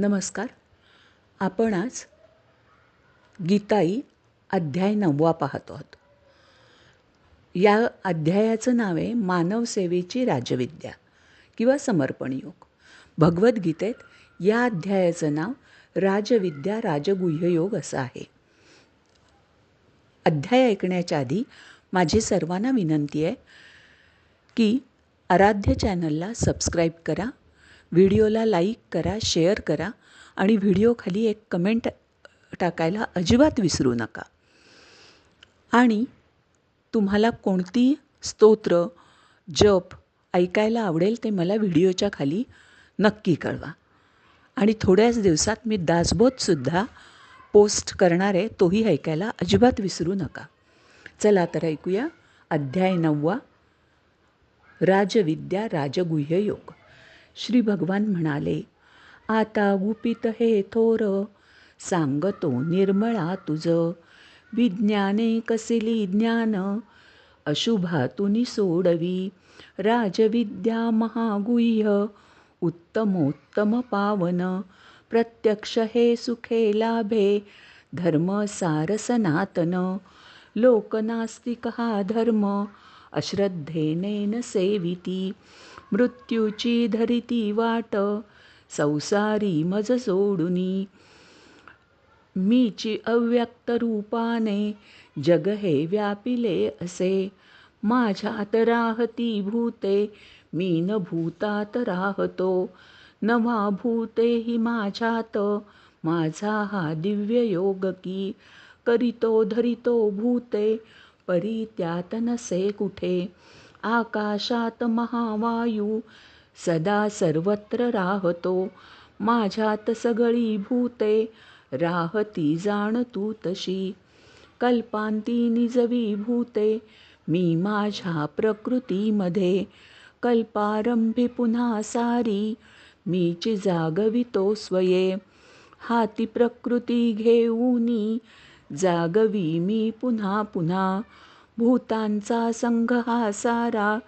नमस्कार. आपण आज गीताई अध्याय नववा पाहतो आहोत. या अध्यायाचं नाव आहे मानवसेवेची राजविद्या किंवा समर्पण योग. भगवद्गीतेत या अध्यायाचं नाव राजविद्या राजगुह्य योग असं आहे. अध्याय ऐकण्याच्या आधी माझी सर्वांना विनंती आहे की आराध्य चॅनलला सबस्क्राईब करा व्हिडिओला लाईक करा शेअर करा आणि व्हिडिओखाली एक कमेंट टाकायला अजिबात विसरू नका. आणि तुम्हाला कोणती स्तोत्र जप ऐकायला आवडेल ते मला व्हिडिओच्या खाली नक्की कळवा. आणि थोड्याच दिवसात मी दासबोधसुद्धा पोस्ट करणार आहे तोही ऐकायला अजिबात विसरू नका. चला तर ऐकूया अध्याय नववा राजविद्या राजगुह्य योग. श्री भगवान म्हणाले आता गुपित हे थोर सांगतो निर्मळा तुझं. विज्ञाने कसिली ज्ञान अशुभातुनी सोडवी. राजविद्या महागुह्य उत्तमोत्तम पावन. प्रत्यक्ष हे सुखे लाभे धर्म सार सनातन. लोकनास्तिक हा धर्म अश्रद्धेने सेविती. मृत्यूची धरिती वाट संसारी मज सोडुनी. मीची अव्यक्त रूपाने जग हे व्यापिले असे. माझ्यात राहती भूते मी न भूतात राहतो. नवा भूते ही माझ्यात माझा हा दिव्य योग की. करितो धरितो भूते परी त्यात नसे कुठे? आकाशात महावायू सदा सर्वत्र राहतो. माझ्यात सगळी भूते राहती जाण तू तशी. कल्पांती निजवी भूते मी माझ्या प्रकृतीमध्ये. कल्पारंभी पुन्हा सारी मीची जागवितो स्वये. हाती प्रकृती घेऊनी जागवी मी पुन्हा पुन्हा. भूतांचा संघ हा सारा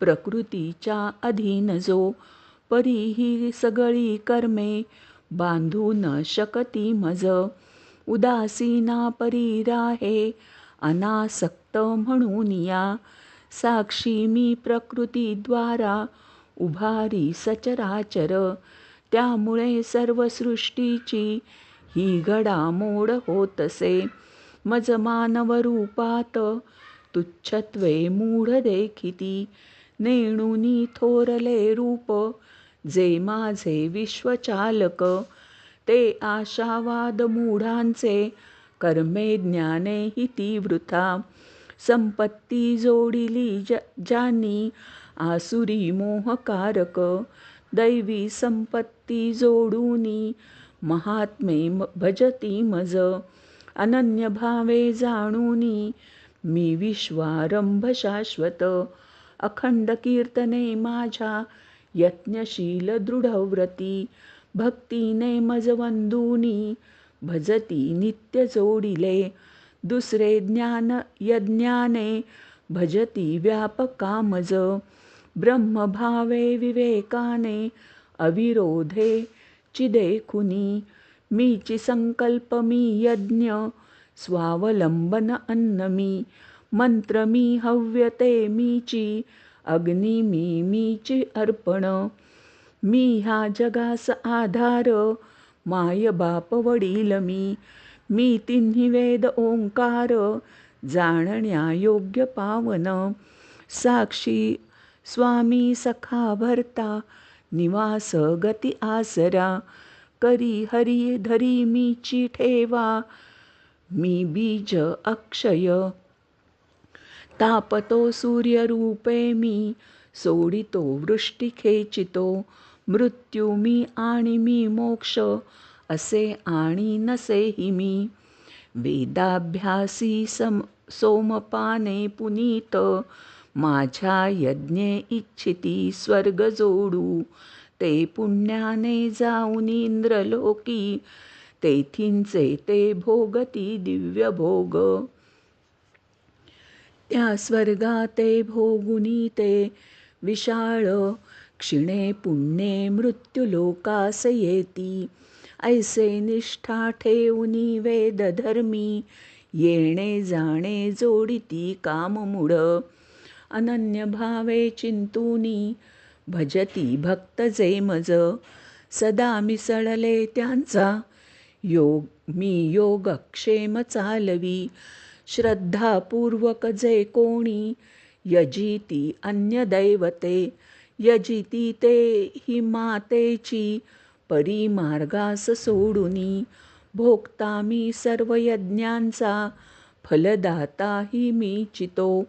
प्रकृतीच्या अधीन जो परी ही सगळी कर्मे बांधू न शकती मज. उदासीना परी राहे अनासक्त म्हणून या. साक्षी मी प्रकृतीद्वारा उभारी सचराचर. त्यामुळे सर्व सृष्टीची ही घडामोड होतसे. मज मानव रूपात तुच्छत्वे मूढ देखिती नेणुनी थोरले रूप जे माझे विश्वचालक ते आशावाद मूढांचे कर्मे ज्ञाने हिती वृथा. संपत्ती जोडिली ज ज्यांनी आसुरी मोहकारक दैवी संपत्ती जोडूनी महात्मे भजती मज अनन्य भावे जाणूनी मी विश्वारंभ शाश्वत अखंड कीर्तने माझ्या यज्ञशील दृढव्रती। भक्तीने मज वंदुनी भजती नित्य जोडिले। दुसरे ज्ञान यज्ञाने भजती व्यापका मज ब्रह्मभावे विवेकाने अविरोधे चिदेखुनी मीची संकल्प मी यज्ञ स्वावलंबन अन्न मी मंत्र मी हव्यते मीची अग्नी मी मीची अर्पण मी ह्या जगास आधार माय बाप वडील मी मी तिन्ही वेद ओंकार जाणण्या योग्य पावन साक्षी स्वामी सखा भरता निवास गती आसरा करी हरी धरी मीची ठेवा मी बीज अक्षय. तापतो सूर्यरूपे मी सोडितो वृष्टी खेचितो मृत्यू मी आणि मी मोक्ष असे आणि नसेही मी. वेदाभ्यासी सम सोमपाने पुनीत माझ्या यज्ञे इच्छिती स्वर्ग जोडू ते पुण्याने जाऊन इंद्रलोकी तेथींचे ते भोगती दिव्य भोग त्या स्वर्गाते भोगुनी ते विशाळ क्षिणे पुण्ये मृत्युलोकास येती ऐसे निष्ठा ठेवुनी वेदधर्मी येणे जाणे जोडिती काममुड अनन्य भावे चिंतुनी भजती भक्त जे मज. सदा मिसळले त्यांचा योग मी योगक्षेम चालवी. श्रद्धापूर्वक जे कोणी यजिती अन्य दैवते यजिती ते ही मातेची परिमार्गास सोडुनी. भोगता मी सर्व यज्ञांचा फलदाता ही मी चितो.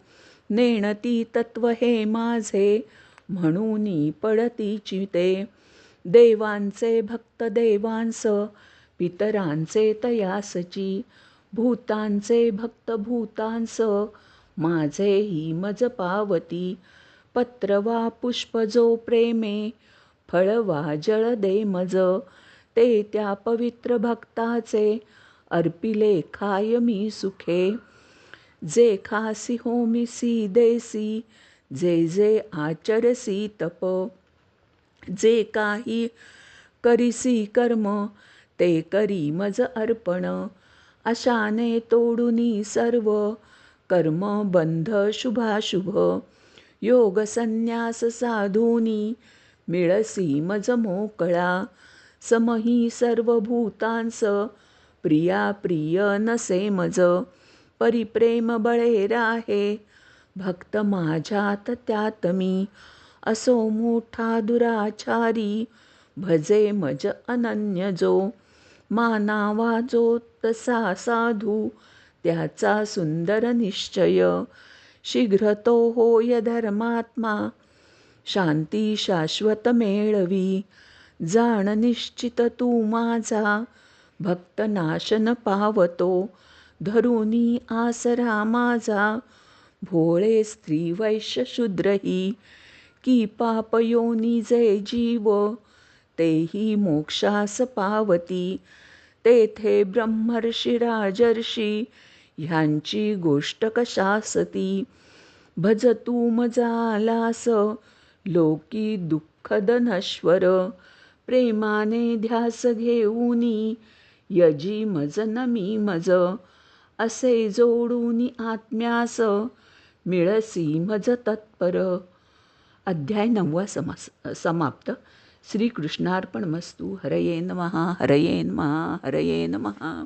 नेणती तत्व हे माझे म्हणूनी पडती चिते. देवांचे भक्त देवांस पितरांचे तयासची भूतांचे भक्त भूतांस माझेही मज पावती पत्र वा पुष्प जो प्रेमे फळ वा जळ दे मज ते त्या पवित्र भक्ताचे अर्पिले खाय मी सुखे. जे खासी होमिसी देसी जे जे आचरसी तप. जे काही करीसी कर्म ते करी मज अर्पण. अशाने तोडुनी सर्व. कर्म बंध शुभाशुभ. योग संन्यास साधूनी. मिळसी मज मोकळा. समही सर्व भूतांस प्रिया प्रिय नसे मज. परिप्रेम बळे राहे. भक्त माझ्यात त्यात मी. असो मोठा दुराचारी. भजे मज अनन्य जो. मानावा जो तसा साधू त्याचा सुंदर निश्चय. शीघ्र तो होय धर्मात्मा शांती शाश्वत मेळवी. जाण निश्चित तू माझा भक्त नाशन पावतो. धरुनी आसरा माझा भोळे स्त्री वैश्य शूद्रही. की पापयोनी जे जीव तेही मोक्षास पावती. तेथे ब्रह्मर्षी राजर्षी ह्यांची गोष्ट कशासती? भज तू मजालास लोकी दुःखद नश्वर प्रेमाने ध्यास घेऊनी यजी मज नमी मज असे जोडूनी आत्म्यास मिळसी मज तत्पर. अध्याय नववा समास समाप्त. श्रीकृष्णार्पणमस्तू हरये नमः हरये नमः हरये नमः।